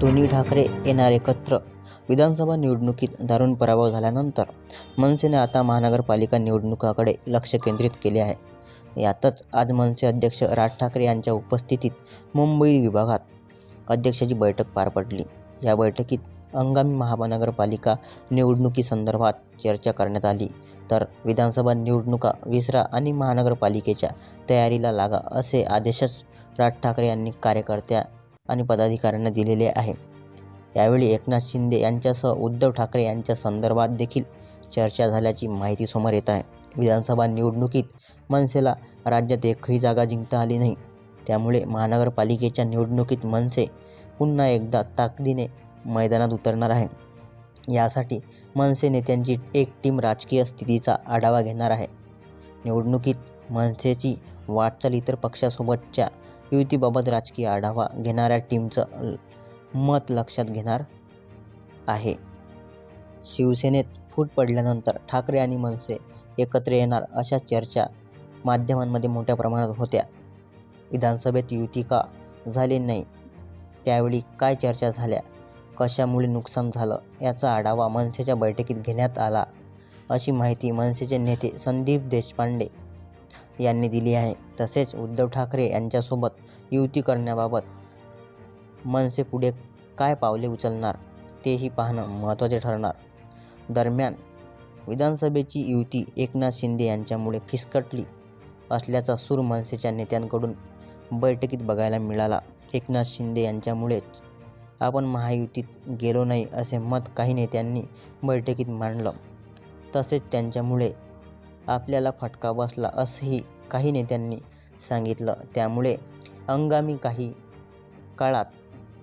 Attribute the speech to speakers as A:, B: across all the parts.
A: दोन्ही ठाकरे येणार एकत्र. विधानसभा निवडणुकीत दारुण पराभव झाल्यानंतर मनसेने आता महानगरपालिका निवडणुकाकडे लक्ष केंद्रित केले आहे. यातच आज मनसे अध्यक्ष राज ठाकरे यांच्या उपस्थितीत मुंबई विभागात अध्यक्षाची बैठक पार पडली. या बैठकीत हंगामी महानगरपालिका निवडणुकीसंदर्भात चर्चा करण्यात आली. तर विधानसभा निवडणुका विसरा आणि महानगरपालिकेच्या तयारीला लागा असे आदेशच राज ठाकरे यांनी कार्यकर्त्या आणि पदाधिकाऱ्यांना दिलेले आहे. यावेळी एकनाथ शिंदे यांच्यासह उद्धव ठाकरे यांच्या संदर्भात देखील चर्चा झाल्याची माहिती समोर येत आहे. विधानसभा निवडणुकीत मनसेला राज्यात एकही जागा जिंकता आली नाही. त्यामुळे महानगरपालिकेच्या निवडणुकीत मनसे पुन्हा एकदा ताकदीने मैदानात उतरणार आहे. यासाठी मनसे नेत्यांची एक टीम राजकीय स्थितीचा आढावा घेणार आहे. निवडणुकीत मनसेची वाटचाल इतर पक्षासोबतच्या युतीबाबत राजकीय आढावा घेणाऱ्या टीमचं मत लक्षात घेणार आहे. शिवसेनेत फूट पडल्यानंतर ठाकरे आणि मनसे एकत्र येणार अशा चर्चा माध्यमांमध्ये मोठ्या प्रमाणात होत्या. विधानसभेत युती का झाली नाही? त्यावेळी काय चर्चा झाल्या? कशामुळे नुकसान झालं? याचा आढावा मनसेच्या बैठकीत घेण्यात आला. अशी माहिती मनसेचे नेते संदीप देशपांडे यांनी दिली आहे. तसेच उद्धव ठाकरे यांच्यासोबत युती करण्याबाबत मनसे पुढे काय पावले उचलणार तेही पाहणं महत्त्वाचे ठरणार. दरम्यान विधानसभेची युती एकनाथ शिंदे यांच्यामुळे फिसकटली असल्याचा सूर मनसेच्या नेत्यांकडून बैठकीत बघायला मिळाला. एकनाथ शिंदे यांच्यामुळेच आपण महायुतीत गेलो नाही असे मत काही नेत्यांनी बैठकीत मांडलं. तसेच त्यांच्यामुळे आपल्याला फटका बसला असंही काही नेत्यांनी सांगितलं. त्यामुळे हंगामी काही काळात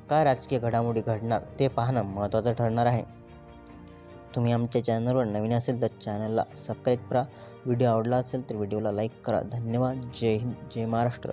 A: काय राजकीय घडामोडी घडणार ते पाहणं महत्त्वाचं ठरणार आहे. तुम्ही आमच्या चॅनलवर नवीन असेल तर चॅनलला सबस्क्राईब करा. व्हिडिओ आवडला असेल तर व्हिडिओला लाईक करा. धन्यवाद. जय हिंद. जय महाराष्ट्र.